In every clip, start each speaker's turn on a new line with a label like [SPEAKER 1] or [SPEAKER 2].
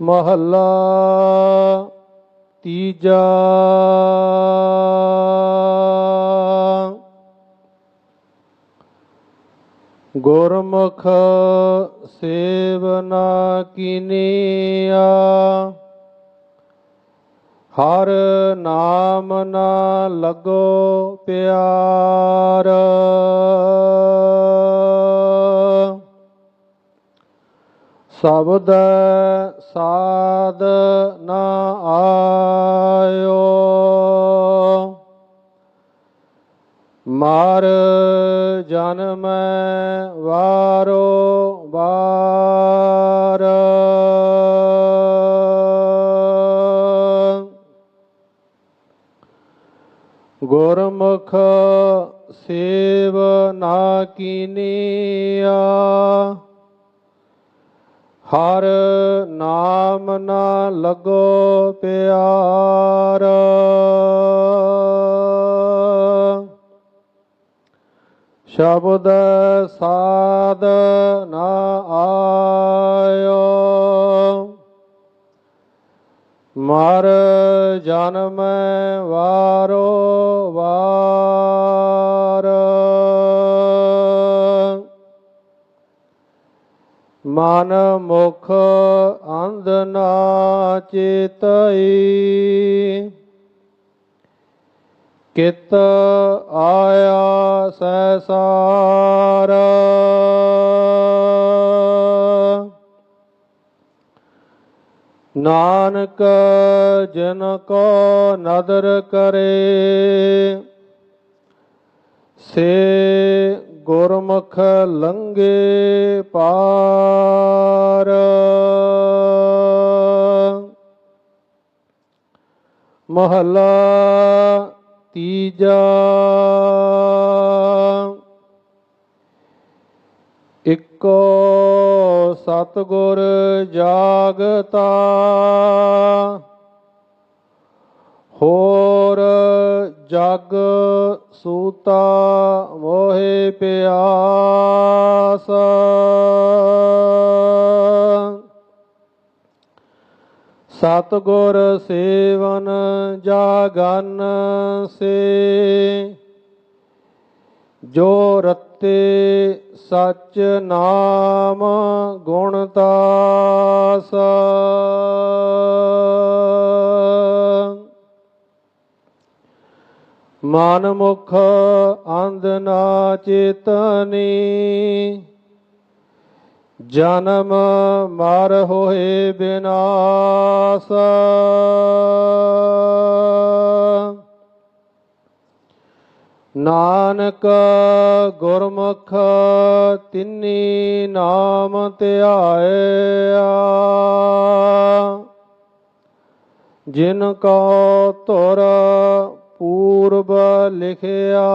[SPEAKER 1] ਮਹੱਲਾ ਤੀਜਾ ਗੁਰਮੁਖ ਸੇਵਨਾ ਕੀਨੀਆ ਹਰ ਨਾਮ ਨਾ ਲੱਗੋ ਪਿਆ। ਸ਼ਬਦ ਸਾਧ ਨਾ ਆਇਓ। ਮਾਰ ਜਨਮ ਵਾਰੋ ਵਾਰ। ਗੁਰਮੁਖ ਸੇਵ ਨਾ ਕੀਨੀਆ। ਹਰ ਨਾਮ ਨਾ ਲਗੋ ਪਿਆਰ। ਸ਼ਬਦ ਸਾਧ ਨਾ ਆਇਓ। ਮਰ ਜਨਮ ਵਾਰੋ ਵਾਰ ਮਨ ਮੁਖ ਅੰਧ ਨਾ ਚੇਤਈ। ਕਿਤ ਆਇਆ ਸੈਸਾਰ। ਨਾਨਕ ਜਨ ਕੋ ਨਦਰ ਕਰੇ ਸੇ ਗੁਰਮੁਖ ਲੰਗੇ ਪਾਰ। ਮਹਲਾ ਤੀਜਾ। ਇੱਕੋ ਸਤਗੁਰ ਜਾਗਤਾ ਹੋਰ ਜਗ ਸੂਤਾ ਮੋਹਿ ਪਿਆਸ। ਸਤਗੁਰ ਸੇਵਨ ਜਾਗਨ ਸੇ ਜੋ ਰਤੇ ਸਚ ਨਾਮ ਗੁਣ ਤਾਸ ਮਨ ਮੁਖ ਅੰਧ ਨਾ ਚੇਤਨੀ, ਜਨਮ ਮਰ ਹੋਏ ਬਿਨਾਸ਼। ਨਾਨਕ ਗੁਰਮੁਖ ਤਿੰਨੀ ਨਾਮ ਧਿਆਇਆ, ਜਿਨ ਕੋ ਧੁਰ ਪੂਰਬ ਲਿਖਿਆ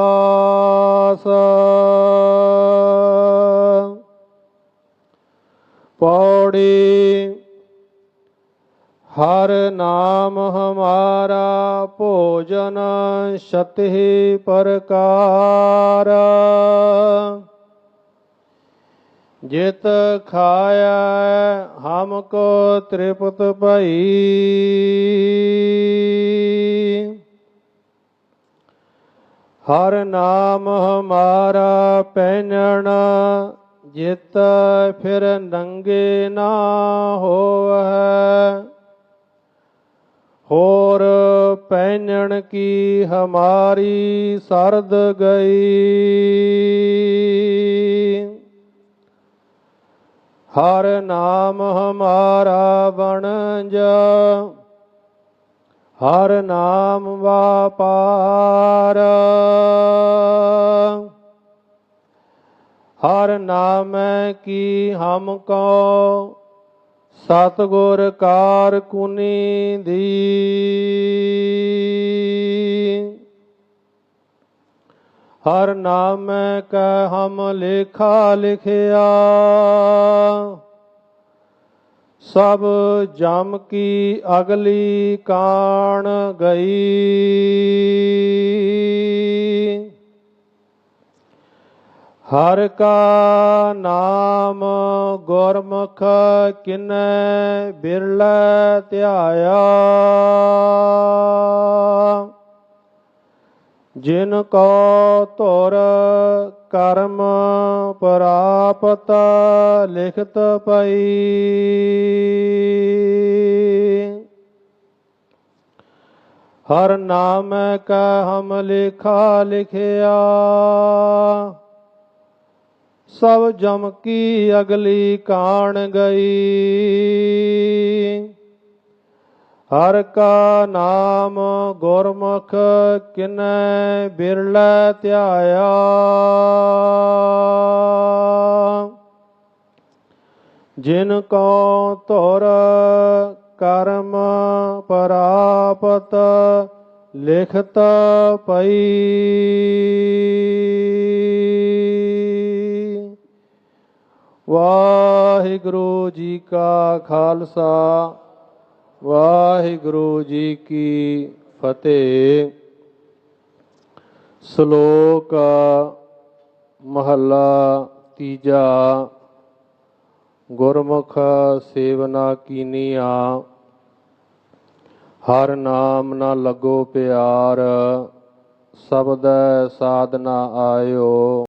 [SPEAKER 1] ਪੌੜੀ, ਹਰ ਨਾਮ ਹਮਾਰਾ ਭੋਜਨ ਛਤਿ ਪ੍ਰਕਾਰ। ਜਿਤ ਖਾਇਆ ਹਮ ਕੋ ਤ੍ਰਿਪਤ ਭਈ। ਹਰ ਨਾਮ ਹਮਾਰਾ ਪਹਿਨਣਾ, ਜਿਤ ਫਿਰ ਨੰਗੇ ਨਾ ਹੋਵੈ ਹੋਰ ਪਹਿਨਣ ਕੀ ਹਮਾਰੀ ਸਰਦ ਗਈ। ਹਰ ਨਾਮ ਹਮਾਰਾ ਬਣ ਜਾ ਹਰ ਨਾਮ ਵਾਪਾਰ। ਹਰ ਨਾਮ ਕੀ ਹਮ ਕੋ, ਸਤਗੁਰ ਕਾਰ ਕੁਨੀ ਦੀ। ਹਰ ਨਾਮ ਕੈ ਹਮ ਲੇਖਾ ਲਿਖਿਆ। ਸਭ ਜਮ ਕੀ ਅਗਲੀ ਕਾਣ ਗਈ। ਹਰ ਕਾ ਨਾਮ ਗੁਰਮੁਖ ਕਿਨੈ ਬਿਰਲ ਧਿਆਇਆ। ਜਿਨ ਕੋ ਧੁਰ ਕਰਮ ਪ੍ਰਾਪਤ ਲਿਖਤ ਪਈ। ਹਰ ਨਾਮ ਕਾ ਹਮ ਲਿਖਾ ਲਿਖਿਆ। ਸਭ ਜਮ ਕੀ ਅਗਲੀ ਕਾਣ ਗਈ। ਹਰ ਕਾ ਨਾਮ ਗੁਰਮੁਖ ਕਿਨੈ ਬਿਰਲੇ ਧਿਆਇਆ। ਜਿਨ ਕੋ ਧੁਰ ਕਰਮ ਪ੍ਰਾਪਤ ਲਿਖਤ ਪਈ। ਵਾਹਿਗੁਰੂ ਜੀ ਕਾ ਖਾਲਸਾ। ਵਾਹਿਗੁਰੂ ਜੀ ਕੀ ਫਤਿਹ। ਸ਼ਲੋਕ, ਮਹੱਲਾ, ਤੀਜਾ, ਗੁਰਮੁਖ ਸੇਵਨਾ ਕੀਨੀਆ। ਹਰ ਨਾਮ ਨਾ ਲੱਗੋ ਪਿਆਰ, ਸਬਦ ਸਾਧਨਾ ਆਇਓ।